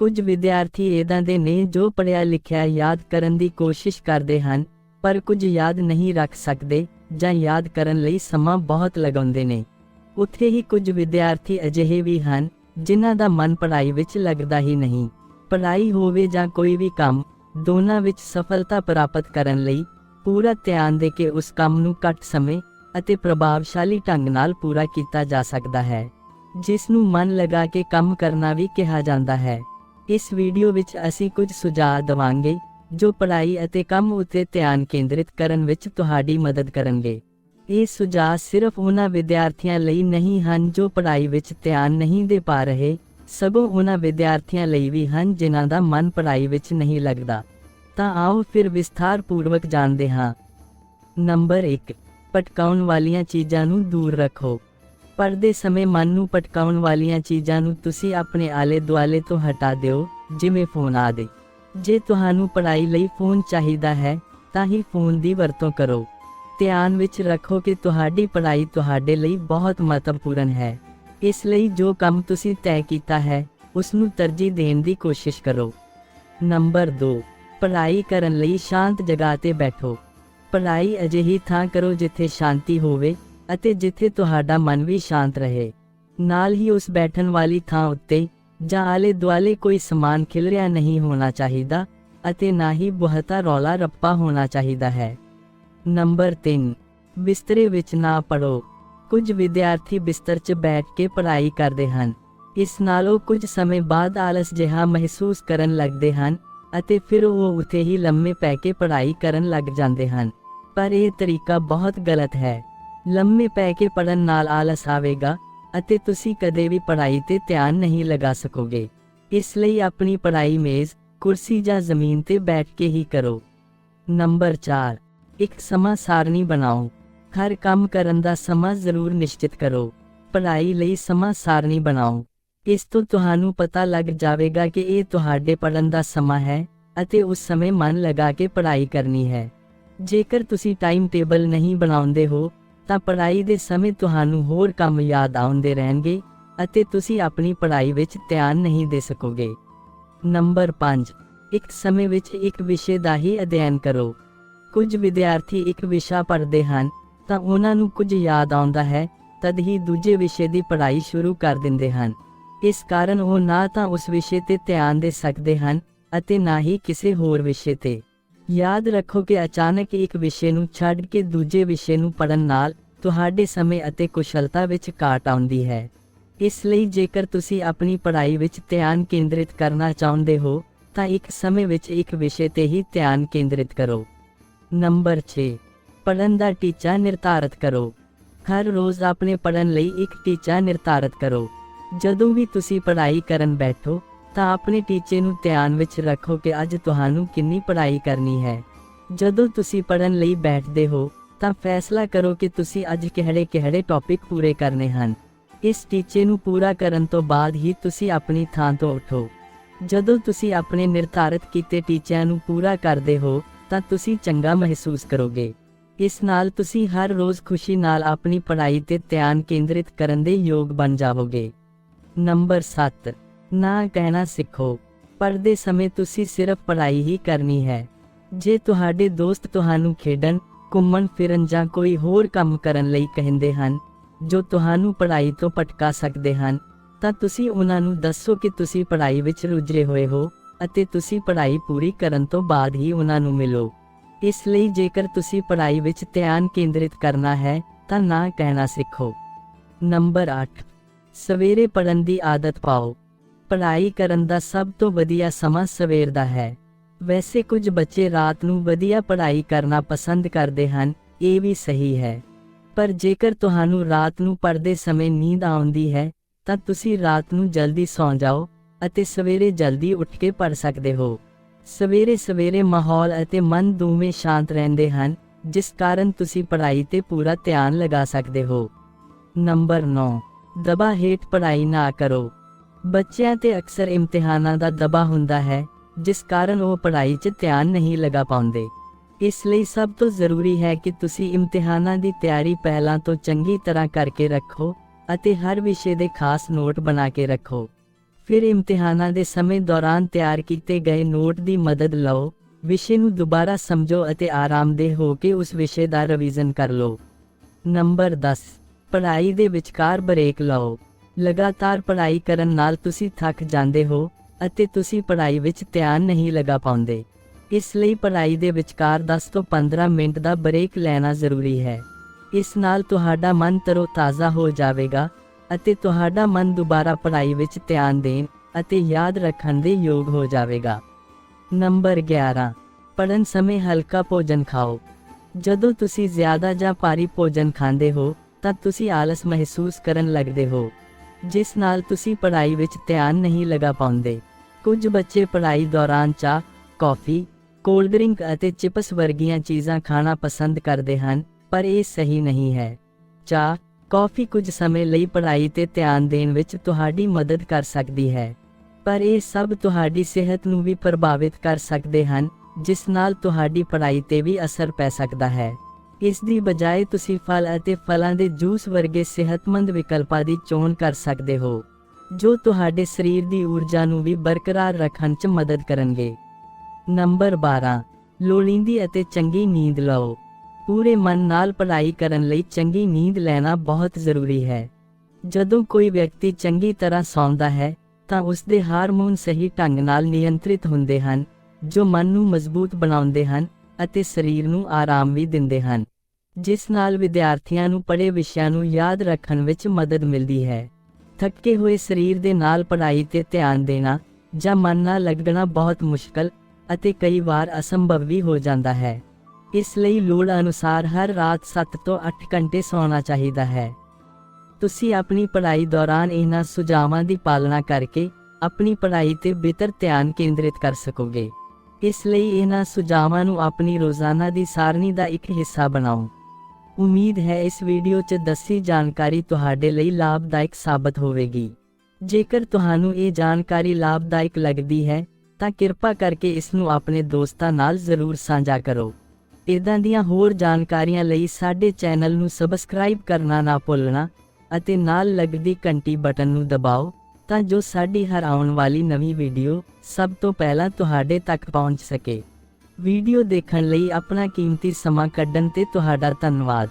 ਕੁਝ ਵਿਦਿਆਰਥੀ ਇਦਾਂ ਦੇ ਨੇ ਜੋ ਪੜ੍ਹਿਆ ਲਿਖਿਆ ਯਾਦ ਕਰਨ ਦੀ ਕੋਸ਼ਿਸ਼ ਕਰਦੇ ਹਨ, ਪਰ ਕੁਝ ਯਾਦ ਨਹੀਂ ਰੱਖ ਸਕਦੇ ਜਾਂ ਯਾਦ ਕਰਨ ਲਈ ਸਮਾਂ ਬਹੁਤ ਲਗਾਉਂਦੇ ਨੇ। ਉੱਥੇ ਹੀ ਕੁਝ ਵਿਦਿਆਰਥੀ ਅਜਿਹੇ ਵੀ ਹਨ, ਜਿਨ੍ਹਾਂ ਦਾ ਮਨ ਪੜ੍ਹਾਈ ਵਿੱਚ ਲੱਗਦਾ ਹੀ ਨਹੀਂ। ਪੜ੍ਹਾਈ ਹੋਵੇ ਜਾਂ ਕੋਈ ਵੀ ਕੰਮ, ਦੋਨਾਂ ਵਿੱਚ ਸਫਲਤਾ ਪ੍ਰਾਪਤ ਕਰਨ ਲਈ ਪੂਰਾ ਧਿਆਨ ਦੇ ਕੇ ਉਸ ਕੰਮ ਨੂੰ ਘੱਟ ਸਮੇਂ ਅਤੇ ਪ੍ਰਭਾਵਸ਼ਾਲੀ ਢੰਗ ਨਾਲ ਪੂਰਾ ਕੀਤਾ ਜਾ ਸਕਦਾ ਹੈ, ਜਿਸ ਨੂੰ ਮਨ ਲਗਾ ਕੇ ਕੰਮ ਕਰਨਾ ਵੀ ਕਿਹਾ ਜਾਂਦਾ ਹੈ। ਇਸ ਵੀਡੀਓ ਵਿੱਚ ਅਸੀਂ ਕੁਝ ਸੁਝਾਅ ਦਵਾਂਗੇ, ਜੋ ਪੜ੍ਹਾਈ ਅਤੇ ਕੰਮ ਉੱਤੇ ਧਿਆਨ ਕੇਂਦਰਿਤ ਕਰਨ ਵਿੱਚ ਤੁਹਾਡੀ ਮਦਦ ਕਰਨਗੇ। ਇਹ ਸੁਝਾਅ ਸਿਰਫ ਉਹਨਾਂ ਵਿਦਿਆਰਥੀਆਂ ਲਈ ਨਹੀਂ ਹਨ ਜੋ ਪੜ੍ਹਾਈ ਵਿੱਚ ਧਿਆਨ ਨਹੀਂ ਦੇ ਪਾ ਰਹੇ, ਸਗੋਂ ਉਹਨਾਂ ਵਿਦਿਆਰਥੀਆਂ ਲਈ ਵੀ ਹਨ ਜਿਨ੍ਹਾਂ ਦਾ ਮਨ ਪੜ੍ਹਾਈ ਵਿੱਚ ਨਹੀਂ ਲੱਗਦਾ। ਤਾਂ ਆਓ ਫਿਰ ਵਿਸਥਾਰ ਪੂਰਵਕ ਜਾਣਦੇ ਹਾਂ। ਨੰਬਰ 1 ਭਟਕਾਉਣ ਵਾਲੀਆਂ ਚੀਜ਼ਾਂ ਨੂੰ ਦੂਰ ਰੱਖੋ। ਪੜ੍ਹਦੇ ਸਮੇਂ ਮਨ ਨੂੰ ਭਟਕਾਉਣ ਵਾਲੀਆਂ ਚੀਜ਼ਾਂ ਨੂੰ ਤੁਸੀਂ ਆਪਣੇ ਆਲੇ ਦੁਆਲੇ ਤੋਂ ਹਟਾ ਦਿਓ, ਜਿਵੇਂ ਫੋਨ ਆਦਿ। ਜੇ ਤੁਹਾਨੂੰ ਪੜ੍ਹਾਈ ਲਈ ਫੋਨ ਚਾਹੀਦਾ ਹੈ, ਤਾਂ ਹੀ ਫੋਨ ਦੀ ਵਰਤੋਂ ਕਰੋ। ਧਿਆਨ ਵਿੱਚ ਰੱਖੋ ਕਿ ਤੁਹਾਡੀ ਪੜ੍ਹਾਈ ਤੁਹਾਡੇ ਲਈ ਬਹੁਤ ਮਹੱਤਵਪੂਰਨ ਹੈ। ਇਸ ਲਈ ਜੋ ਕੰਮ ਤੁਸੀਂ ਤੈਅ ਕੀਤਾ ਹੈ ਉਸ ਨੂੰ ਤਰਜੀਹ ਦੇਣ ਦੀ ਕੋਸ਼ਿਸ਼ ਕਰੋ। ਨੰਬਰ 2 ਪੜ੍ਹਾਈ ਕਰਨ ਲਈ ਸ਼ਾਂਤ ਜਗ੍ਹਾ ਤੇ ਬੈਠੋ। ਪੜ੍ਹਾਈ ਅਜਿਹੀ ਥਾਂ ਕਰੋ ਜਿੱਥੇ ਸ਼ਾਂਤੀ ਹੋਵੇ ਅਤੇ ਜਿੱਥੇ ਤੁਹਾਡਾ ਮਨ ਵੀ ਸ਼ਾਂਤ ਰਹੇ। ਨਾਲ ਹੀ ਉਸ ਬੈਠਣ ਵਾਲੀ ਥਾਂ ਉੱਤੇ ਜਾਂ ਆਲੇ ਦੁਆਲੇ ਕੋਈ ਸਮਾਨ ਖਿਲਰਿਆ ਨਹੀਂ ਹੋਣਾ ਚਾਹੀਦਾ ਅਤੇ ਨਾ ਹੀ ਬਹੁਤਾ ਰੌਲਾ ਰੱਪਾ ਹੋਣਾ ਚਾਹੀਦਾ ਹੈ। ਨੰਬਰ 3 ਬਿਸਤਰੇ ਵਿੱਚ ਨਾ ਪੜੋ ਕੁਝ ਵਿਦਿਆਰਥੀ ਬਿਸਤਰ 'ਚ ਬੈਠ ਕੇ ਪੜ੍ਹਾਈ ਕਰਦੇ ਹਨ। ਇਸ ਨਾਲ ਉਹ ਕੁਝ ਸਮੇਂ ਬਾਅਦ ਆਲਸ ਜਿਹਾ ਮਹਿਸੂਸ ਕਰਨ ਲੱਗਦੇ ਹਨ ਅਤੇ ਫਿਰ ਉਹ ਉੱਥੇ ਹੀ ਲੰਮੇ ਪੈ ਕੇ ਪੜ੍ਹਾਈ ਕਰਨ ਲੱਗ ਜਾਂਦੇ ਹਨ। ਪਰ ਇਹ ਤਰੀਕਾ ਬਹੁਤ ਗਲਤ ਹੈ। ਲੰਮੇ ਪੈ ਕੇ ਪੜਨ ਨਾਲ ਆਲਸ ਆਵੇਗਾ ਅਤੇ ਤੁਸੀਂ ਕਦੇ ਵੀ ਪੜ੍ਹਾਈ ਤੇ ਧਿਆਨ ਨਹੀਂ ਲਗਾ ਸਕੋਗੇ। ਇਸ ਲਈ ਆਪਣੀ ਪੜ੍ਹਾਈ ਮੇਜ਼, ਕੁਰਸੀ ਜਾਂ ਜ਼ਮੀਨ ਤੇ ਬੈਠ ਕੇ ਹੀ ਕਰੋ। ਨੰਬਰ 4 ਇੱਕ ਸਮਾਂ ਸਾਰਣੀ ਬਣਾਓ। ਹਰ ਕੰਮ ਕਰਨ ਦਾ ਸਮਾਂ ਜ਼ਰੂਰ ਨਿਸ਼ਚਿਤ ਕਰੋ। ਪੜ੍ਹਾਈ ਲਈ ਸਮਾਂ ਸਾਰਣੀ ਬਣਾਓ। ਇਸ ਤੋਂ ਤੁਹਾਨੂੰ ਪਤਾ ਲੱਗ ਜਾਵੇਗਾ ਕਿ ਇਹ ਤੁਹਾਡੇ ਪੜਨ ਦਾ ਸਮਾਂ ਹੈ ਅਤੇ ਉਸ ਸਮੇਂ ਮਨ ਲਗਾ ਕੇ ਪੜ੍ਹਾਈ ਕਰਨੀ ਹੈ। ਜੇਕਰ ਤੁਸੀਂ ਟਾਈਮ ਟੇਬਲ ਨਹੀਂ ਬਣਾਉਂਦੇ ਹੋ ਤਾਂ ਪੜ੍ਹਾਈ ਦੇ ਸਮੇਂ ਤੁਹਾਨੂੰ ਹੋਰ ਕੰਮ ਯਾਦ ਆਉਂਦੇ ਰਹਿਣਗੇ ਅਤੇ ਤੁਸੀਂ ਆਪਣੀ ਪੜ੍ਹਾਈ ਵਿੱਚ ਧਿਆਨ ਨਹੀਂ ਦੇ ਸਕੋਗੇ। ਨੰਬਰ 5 ਇੱਕ ਸਮੇਂ ਵਿੱਚ ਇੱਕ ਵਿਸ਼ੇ ਦਾ ਹੀ ਅਧਿਐਨ ਕਰੋ। ਕੁਝ ਵਿਦਿਆਰਥੀ ਇੱਕ ਵਿਸ਼ਾ ਪੜ੍ਹਦੇ ਹਨ, ਤਾਂ ਉਹਨਾਂ ਨੂੰ ਕੁਝ ਯਾਦ ਆਉਂਦਾ ਹੈ, ਤਦ ਹੀ ਦੂਜੇ ਵਿਸ਼ੇ ਦੀ ਪੜ੍ਹਾਈ ਸ਼ੁਰੂ ਕਰ ਦਿੰਦੇ ਹਨ। ਇਸ ਕਾਰਨ ਉਹ ਨਾ ਤਾਂ ਉਸ ਵਿਸ਼ੇ ਤੇ ਧਿਆਨ ਦੇ ਸਕਦੇ ਹਨ ਅਤੇ ਨਾ ਹੀ ਕਿਸੇ ਹੋਰ ਵਿਸ਼ੇ ਤੇ। ਯਾਦ ਰੱਖੋ ਕਿ ਅਚਾਨਕ ਇੱਕ ਵਿਸ਼ੇ ਨੂੰ ਛੱਡ ਕੇ ਦੂਜੇ ਵਿਸ਼ੇ ਨੂੰ ਪੜਨ ਨਾਲ ਤੁਹਾਡੇ ਸਮੇਂ ਅਤੇ ਕੁਸ਼ਲਤਾ ਵਿੱਚ ਘਾਟ ਆਉਂਦੀ ਹੈ। ਇਸ ਲਈ ਜੇਕਰ ਤੁਸੀਂ ਆਪਣੀ ਪੜ੍ਹਾਈ ਵਿੱਚ ਧਿਆਨ ਕੇਂਦਰਿਤ ਕਰਨਾ ਚਾਹੁੰਦੇ ਹੋ, ਤਾਂ ਇੱਕ ਸਮੇਂ ਵਿੱਚ ਇੱਕ ਵਿਸ਼ੇ ਤੇ ਹੀ ਧਿਆਨ ਕੇਂਦਰਿਤ ਕਰੋ। ਨੰਬਰ 6 ਪੜਨ ਦਾ ਟੀਚਾ ਨਿਰਧਾਰਤ ਕਰੋ। ਹਰ ਰੋਜ਼ ਆਪਣੇ ਪੜਨ ਲਈ ਇੱਕ ਟੀਚਾ ਨਿਰਧਾਰਤ ਕਰੋ। ਜਦੋਂ ਵੀ ਤੁਸੀਂ ਪੜ੍ਹਾਈ ਕਰਨ ਬੈਠੋ ਤਾਂ ਆਪਣੇ ਟੀਚੇ ਨੂੰ ਧਿਆਨ ਵਿੱਚ ਰੱਖੋ ਕਿ ਅੱਜ ਤੁਹਾਨੂੰ ਕਿੰਨੀ ਪੜ੍ਹਾਈ ਕਰਨੀ ਹੈ। ਜਦੋਂ ਤੁਸੀਂ ਪੜਨ ਲਈ ਬੈਠਦੇ ਹੋ, ਤਾਂ ਫੈਸਲਾ ਕਰੋ ਕਿ ਤੁਸੀਂ ਅੱਜ ਕਿਹੜੇ-ਕਿਹੜੇ ਟੌਪਿਕ ਪੂਰੇ ਕਰਨੇ ਹਨ। ਇਸ ਟੀਚੇ ਨੂੰ ਪੂਰਾ ਕਰਨ ਤੋਂ ਬਾਅਦ ਹੀ ਤੁਸੀਂ ਆਪਣੀ ਥਾਂ ਤੋਂ ਉਠੋ। ਜਦੋਂ ਤੁਸੀਂ ਆਪਣੇ ਨਿਰਧਾਰਤ ਕੀਤੇ ਟੀਚਿਆਂ ਨੂੰ ਪੂਰਾ ਕਰਦੇ ਹੋ, ਤਾਂ ਤੁਸੀਂ ਚੰਗਾ ਮਹਿਸੂਸ ਕਰੋਗੇ। ਇਸ ਨਾਲ ਤੁਸੀਂ ਹਰ ਰੋਜ਼ ਖੁਸ਼ੀ ਨਾਲ ਆਪਣੀ ਪੜ੍ਹਾਈ ਤੇ ਧਿਆਨ ਕੇਂਦਰਿਤ ਕਰਨ ਦੇ ਯੋਗ ਬਣ ਜਾਵੋਗੇ। ਨੰਬਰ 7 ਨਾ ਕਹਿਣਾ ਸਿੱਖੋ। ਪੜ੍ਹਦੇ ਸਮੇਂ ਤੁਸੀਂ ਸਿਰਫ ਪੜ੍ਹਾਈ ਹੀ ਕਰਨੀ ਹੈ। ਜੇ ਤੁਹਾਡੇ ਦੋਸਤ ਤੁਹਾਨੂੰ ਖੇਡਣ, ਘੁੰਮਣ, ਫਿਰਨ ਜਾਂ ਕੋਈ ਹੋਰ ਕੰਮ ਕਰਨ ਲਈ ਕਹਿੰਦੇ ਹਨ, ਜੋ ਤੁਹਾਨੂੰ ਪੜ੍ਹਾਈ ਤੋਂ ਭਟਕਾ ਸਕਦੇ ਹਨ, ਤਾਂ ਤੁਸੀਂ ਉਹਨਾਂ ਨੂੰ ਦੱਸੋ ਕਿ ਤੁਸੀਂ ਪੜ੍ਹਾਈ ਵਿੱਚ ਰੁੱਝੇ ਹੋਏ ਹੋ ਅਤੇ ਤੁਸੀਂ ਪੜ੍ਹਾਈ ਪੂਰੀ ਕਰਨ ਤੋਂ ਬਾਅਦ ਹੀ ਉਹਨਾਂ ਨੂੰ ਮਿਲੋ। ਇਸ ਲਈ ਜੇਕਰ ਤੁਸੀਂ ਪੜ੍ਹਾਈ ਵਿੱਚ ਧਿਆਨ ਕੇਂਦਰਿਤ ਕਰਨਾ ਹੈ, ਤਾਂ ਨਾ ਕਹਿਣਾ ਸਿੱਖੋ। ਨੰਬਰ 8 ਸਵੇਰੇ ਪੜਨ ਦੀ ਆਦਤ ਪਾਓ। ਪੜ੍ਹਾਈ ਕਰਨ ਦਾ ਸਭ ਤੋਂ ਵਧੀਆ ਸਮਾਂ ਸਵੇਰ ਦਾ ਹੈ। ਵੈਸੇ ਕੁਝ ਬੱਚੇ ਰਾਤ ਨੂੰ ਵਧੀਆ ਪੜ੍ਹਾਈ ਕਰਨਾ ਪਸੰਦ ਕਰਦੇ ਹਨ, ਇਹ ਵੀ ਸਹੀ ਹੈ। ਪਰ ਜੇਕਰ ਤੁਹਾਨੂੰ ਰਾਤ ਨੂੰ ਪੜ੍ਹਦੇ ਸਮੇਂ ਨੀਂਦ ਆਉਂਦੀ ਹੈ, ਤਾਂ ਤੁਸੀਂ ਰਾਤ ਨੂੰ ਜਲਦੀ ਸੌਂ ਜਾਓ ਅਤੇ ਸਵੇਰੇ ਜਲਦੀ ਉੱਠ ਕੇ ਪੜ੍ਹ ਸਕਦੇ ਹੋ। ਸਵੇਰੇ ਸਵੇਰੇ ਮਾਹੌਲ ਅਤੇ ਮਨ ਦੋਵੇਂ ਸ਼ਾਂਤ ਰਹਿੰਦੇ ਹਨ, ਜਿਸ ਕਾਰਨ ਤੁਸੀਂ ਪੜ੍ਹਾਈ ਤੇ ਪੂਰਾ ਧਿਆਨ ਲਗਾ ਸਕਦੇ ਹੋ। ਨੰਬਰ 9 ਦਬਾ ਹੇਠ ਪੜ੍ਹਾਈ ਨਾ ਕਰੋ। ਬੱਚਿਆਂ ਤੇ ਅਕਸਰ ਇਮਤਿਹਾਨਾਂ ਦਾ ਦਬਾ ਹੁੰਦਾ ਹੈ, ਜਿਸ ਕਾਰਨ ਉਹ ਪੜ੍ਹਾਈ 'ਚ ਧਿਆਨ ਨਹੀਂ ਲਗਾ ਪਾਉਂਦੇ। ਇਸ ਲਈ ਸਭ ਤੋਂ ਜ਼ਰੂਰੀ ਹੈ ਕਿ ਤੁਸੀਂ ਇਮਤਿਹਾਨਾਂ ਦੀ ਤਿਆਰੀ ਪਹਿਲਾਂ ਤੋਂ ਚੰਗੀ ਤਰ੍ਹਾਂ ਕਰਕੇ ਰੱਖੋ ਅਤੇ ਹਰ ਵਿਸ਼ੇ ਦੇ ਖਾਸ ਨੋਟ ਬਣਾ ਕੇ ਰੱਖੋ। ਫਿਰ ਇਮਤਿਹਾਨਾਂ ਦੇ ਸਮੇਂ ਦੌਰਾਨ ਤਿਆਰ ਕੀਤੇ ਗਏ ਨੋਟ ਦੀ ਮਦਦ ਲਓ, ਵਿਸ਼ੇ ਨੂੰ ਦੁਬਾਰਾ ਸਮਝੋ ਅਤੇ ਆਰਾਮਦੇਹ ਹੋ ਕੇ ਉਸ ਵਿਸ਼ੇ ਦਾ ਰਿਵੀਜ਼ਨ ਕਰ ਲਓ। ਨੰਬਰ 10 ਪੜ੍ਹਾਈ ਦੇ ਵਿਚਕਾਰ ਬ੍ਰੇਕ ਲਓ। ਲਗਾਤਾਰ ਪੜ੍ਹਾਈ ਕਰਨ ਨਾਲ ਤੁਸੀਂ ਥੱਕ ਜਾਂਦੇ ਹੋ ਅਤੇ ਤੁਸੀਂ ਪੜ੍ਹਾਈ ਵਿੱਚ ਧਿਆਨ ਨਹੀਂ ਲਗਾ ਪਾਉਂਦੇ। ਇਸ ਲਈ ਪੜ੍ਹਾਈ ਦੇ ਵਿਚਕਾਰ 10 ਤੋਂ 15 ਮਿੰਟ ਦਾ ਬ੍ਰੇਕ ਲੈਣਾ ਜ਼ਰੂਰੀ ਹੈ। ਇਸ ਨਾਲ ਤੁਹਾਡਾ ਮਨ ਤਰੋ-ਤਾਜ਼ਾ ਹੋ ਜਾਵੇਗਾ ਅਤੇ ਤੁਹਾਡਾ ਮਨ ਦੁਬਾਰਾ ਪੜ੍ਹਾਈ ਵਿੱਚ ਧਿਆਨ ਦੇਣ ਅਤੇ ਯਾਦ ਰੱਖਣ ਦੇ ਯੋਗ ਹੋ ਜਾਵੇਗਾ। ਨੰਬਰ 11 ਪੜਨ ਸਮੇਂ ਹਲਕਾ ਭੋਜਨ ਖਾਓ। ਜਦੋਂ ਤੁਸੀਂ ਜ਼ਿਆਦਾ ਜਾਂ ਭਾਰੀ ਭੋਜਨ ਖਾਂਦੇ ਹੋ, ਤਾਂ ਤੁਸੀਂ ਆਲਸ ਮਹਿਸੂਸ ਕਰਨ ਲੱਗਦੇ ਹੋ। ਜਿਸ ਨਾਲ ਤੁਸੀਂ ਪੜ੍ਹਾਈ ਵਿੱਚ ਧਿਆਨ ਨਹੀਂ ਲਗਾ ਪਾਉਂਦੇ। ਕੁਝ ਬੱਚੇ ਪੜ੍ਹਾਈ ਦੌਰਾਨ ਚਾਹ, ਕੌਫੀ, ਕੋਲਡ ਡਰਿੰਕ ਅਤੇ ਚਿਪਸ ਵਰਗੀਆਂ ਚੀਜ਼ਾਂ ਖਾਣਾ ਪਸੰਦ ਕਰਦੇ ਹਨ, ਪਰ ਇਹ ਸਹੀ ਨਹੀਂ ਹੈ। ਚਾਹ, ਕੌਫੀ ਕੁਝ ਸਮੇਂ ਲਈ ਪੜ੍ਹਾਈ ਤੇ ਧਿਆਨ ਦੇਣ ਵਿੱਚ ਤੁਹਾਡੀ ਮਦਦ ਕਰ ਸਕਦੀ ਹੈ। ਪਰ ਇਹ ਸਭ ਤੁਹਾਡੀ ਸਿਹਤ ਨੂੰ ਵੀ ਪ੍ਰਭਾਵਿਤ ਕਰ ਸਕਦੇ ਹਨ, ਜਿਸ ਨਾਲ ਤੁਹਾਡੀ ਪੜ੍ਹਾਈ ਤੇ ਵੀ ਅਸਰ ਪੈ ਸਕਦਾ ਹੈ। ਇਸ ਦੀ ਬਜਾਏ ਤੁਸੀਂ ਫਲ ਅਤੇ ਫਲਾਂ ਦੇ ਜੂਸ ਵਰਗੇ ਸਿਹਤਮੰਦ ਵਿਕਲਪਾਂ ਦੀ ਚੋਣ ਕਰ ਸਕਦੇ ਹੋ, ਜੋ ਤੁਹਾਡੇ ਸਰੀਰ ਦੀ ਊਰਜਾ ਨੂੰ ਵੀ ਬਰਕਰਾਰ ਰੱਖਣ 'ਚ ਮਦਦ ਕਰਨਗੇ। ਨੰਬਰ 12 ਲੋੜੀਂਦੀ ਅਤੇ ਚੰਗੀ ਨੀਂਦ ਲਓ। ਪੂਰੇ ਮਨ ਨਾਲ ਪੜ੍ਹਾਈ ਕਰਨ ਲਈ ਚੰਗੀ ਨੀਂਦ ਲੈਣਾ ਬਹੁਤ ਜ਼ਰੂਰੀ ਹੈ। ਜਦੋਂ ਕੋਈ ਵਿਅਕਤੀ ਚੰਗੀ ਤਰ੍ਹਾਂ ਸੌਂਦਾ ਹੈ, ਤਾਂ ਉਸ ਦੇ ਹਾਰਮੋਨ ਸਹੀ ਢੰਗ ਨਾਲ ਨਿਯੰਤਰਿਤ ਹੁੰਦੇ ਹਨ, ਜੋ ਮਨ ਨੂੰ ਮਜ਼ਬੂਤ ਬਣਾਉਂਦੇ ਹਨ ਅਤੇ ਸਰੀਰ ਨੂੰ ਆਰਾਮ ਵੀ ਦਿੰਦੇ ਹਨ, ਜਿਸ ਨਾਲ ਵਿਦਿਆਰਥੀਆਂ ਨੂੰ ਪੜ੍ਹੇ ਵਿਸ਼ਿਆਂ ਨੂੰ ਯਾਦ ਰੱਖਣ ਵਿੱਚ ਮਦਦ ਮਿਲਦੀ ਹੈ। ਥੱਕੇ ਹੋਏ ਸਰੀਰ ਦੇ ਨਾਲ ਪੜ੍ਹਾਈ ਤੇ ਧਿਆਨ ਦੇਣਾ ਜਾਂ ਮਨ ਨਾਲ ਲੱਗਣਾ ਬਹੁਤ ਮੁਸ਼ਕਲ ਅਤੇ ਕਈ ਵਾਰ ਅਸੰਭਵ ਵੀ ਹੋ ਜਾਂਦਾ ਹੈ। ਇਸ ਲਈ ਲੋੜ ਅਨੁਸਾਰ ਹਰ ਰਾਤ 7 ਤੋਂ 8 ਘੰਟੇ ਸੌਣਾ ਚਾਹੀਦਾ ਹੈ। ਤੁਸੀਂ ਆਪਣੀ ਪੜ੍ਹਾਈ ਦੌਰਾਨ ਇਹਨਾਂ ਸੁਝਾਵਾਂ ਦੀ ਪਾਲਣਾ ਕਰਕੇ ਆਪਣੀ ਪੜ੍ਹਾਈ ਤੇ ਬਿਹਤਰ ਧਿਆਨ ਕੇਂਦਰਿਤ ਕਰ ਸਕੋਗੇ। ਇਸ ਲਈ ਇਹਨਾਂ ਸੁਝਾਵਾਂ ਨੂੰ ਆਪਣੀ ਰੋਜ਼ਾਨਾ ਦੀ ਸਾਰਣੀ ਦਾ ਇੱਕ ਹਿੱਸਾ ਬਣਾਓ। ਉਮੀਦ ਹੈ ਇਸ ਵੀਡੀਓ 'ਚ ਦੱਸੀ ਜਾਣਕਾਰੀ ਤੁਹਾਡੇ ਲਈ ਲਾਭਦਾਇਕ ਸਾਬਤ ਹੋਵੇਗੀ। ਜੇਕਰ ਤੁਹਾਨੂੰ ਇਹ ਜਾਣਕਾਰੀ ਲਾਭਦਾਇਕ ਲੱਗਦੀ ਹੈ, ਤਾਂ ਕਿਰਪਾ ਕਰਕੇ ਇਸ ਨੂੰ ਆਪਣੇ ਦੋਸਤਾਂ ਨਾਲ ਜ਼ਰੂਰ ਸਾਂਝਾ ਕਰੋ। ਇਦਾਂ ਦੀਆਂ ਹੋਰ ਜਾਣਕਾਰੀਆਂ ਲਈ ਸਾਡੇ ਚੈਨਲ ਨੂੰ ਸਬਸਕ੍ਰਾਈਬ ਕਰਨਾ ਨਾ ਭੁੱਲਣਾ ਅਤੇ ਨਾਲ ਲੱਗਦੀ ਘੰਟੀ ਬਟਨ ਨੂੰ ਦਬਾਓ। ਤਾਂ ਜੋ ਸਾਡੀ ਹਰ ਆਉਣ ਵਾਲੀ ਨਵੀਂ ਵੀਡੀਓ ਸਭ ਤੋਂ ਪਹਿਲਾਂ ਤੁਹਾਡੇ ਤੱਕ ਪਹੁੰਚ ਸਕੇ। ਵੀਡੀਓ ਦੇਖਣ ਲਈ ਆਪਣਾ ਕੀਮਤੀ ਸਮਾਂ ਕੱਢਣ ਤੇ ਤੁਹਾਡਾ ਧੰਨਵਾਦ।